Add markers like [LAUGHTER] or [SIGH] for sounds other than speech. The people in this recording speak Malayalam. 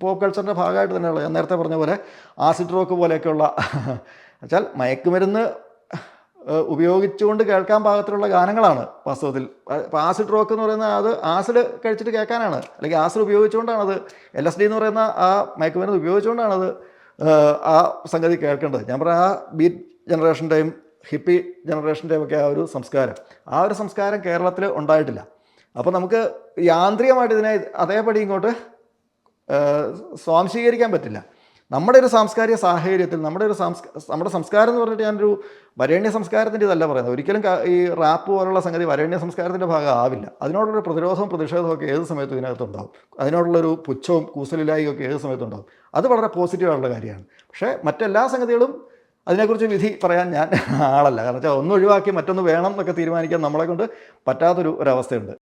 പോപ്പ് കൾച്ചറിന്റെ ഭാഗമായിട്ട് തന്നെയുള്ള ഞാൻ നേരത്തെ പറഞ്ഞ പോലെ ആസിഡ് റോക്ക് പോലെയൊക്കെയുള്ള [LAUGHS] വെച്ചാൽ മയക്കുമരുന്ന് ഉപയോഗിച്ചുകൊണ്ട് കേൾക്കാൻ പാകത്തിലുള്ള ഗാനങ്ങളാണ് വാസ്തവത്തിൽ. ഇപ്പോൾ ആസിഡ് റോക്ക് എന്ന് പറയുന്നത് അത് ആസിഡ് കഴിച്ചിട്ട് കേൾക്കാനാണ്. അല്ലെങ്കിൽ ആസിഡ് ഉപയോഗിച്ചുകൊണ്ടാണ് അത് എൽ എസ് ഡി എന്ന് പറയുന്ന ആ മയക്കുമരുന്ന് ഉപയോഗിച്ചുകൊണ്ടാണത് ആ സംഗതി കേൾക്കേണ്ടത്. ഞാൻ പറഞ്ഞ ആ ബീറ്റ് ജനറേഷന്റെയും ഹിപ്പി ജനറേഷന്റെയും ഒക്കെ ആ ഒരു സംസ്കാരം. ആ ഒരു സംസ്കാരം കേരളത്തിൽ ഉണ്ടായിട്ടില്ല. അപ്പോൾ നമുക്ക് യാന്ത്രികമായിട്ട് ഇതിനെ അതേപടി ഇങ്ങോട്ട് സ്വാംശീകരിക്കാൻ പറ്റില്ല. നമ്മുടെ ഒരു സാംസ്കാരിക സാഹചര്യത്തിൽ നമ്മുടെ ഒരു നമ്മുടെ സംസ്കാരം എന്ന് പറഞ്ഞിട്ട് ഞാനൊരു വരേണ്യ സംസ്കാരത്തിന്റെ ഇതല്ല പറയുന്നത്. ഒരിക്കലും ഈ റാപ്പ് പോലുള്ള സംഗതി വരേണ്യ സംസ്കാരത്തിന്റെ ഭാഗമാവില്ല. അതിനോടുള്ള പ്രതിരോധവും പ്രതിഷേധവും ഒക്കെ ഏത് സമയത്തും ഇതിനകത്ത് ഇതിനകത്തുണ്ടാവും. അതിനോടുള്ളൊരു പുച്ഛവും കൂസലില്ലായും ഒക്കെ ഏത് സമയത്തും ഉണ്ടാവും. അത് വളരെ പോസിറ്റീവായിട്ടുള്ള കാര്യമാണ്. പക്ഷേ മറ്റെല്ലാ സംഗതികളും അതിനെക്കുറിച്ച് വിധി പറയാൻ ഞാൻ ആളല്ല. കാരണം വെച്ചാൽ ഒന്ന് ഒഴിവാക്കി മറ്റൊന്ന് വേണം എന്നൊക്കെ തീരുമാനിക്കാൻ നമ്മളെ കൊണ്ട് പറ്റാത്തൊരു ഒരവസ്ഥയുണ്ട്.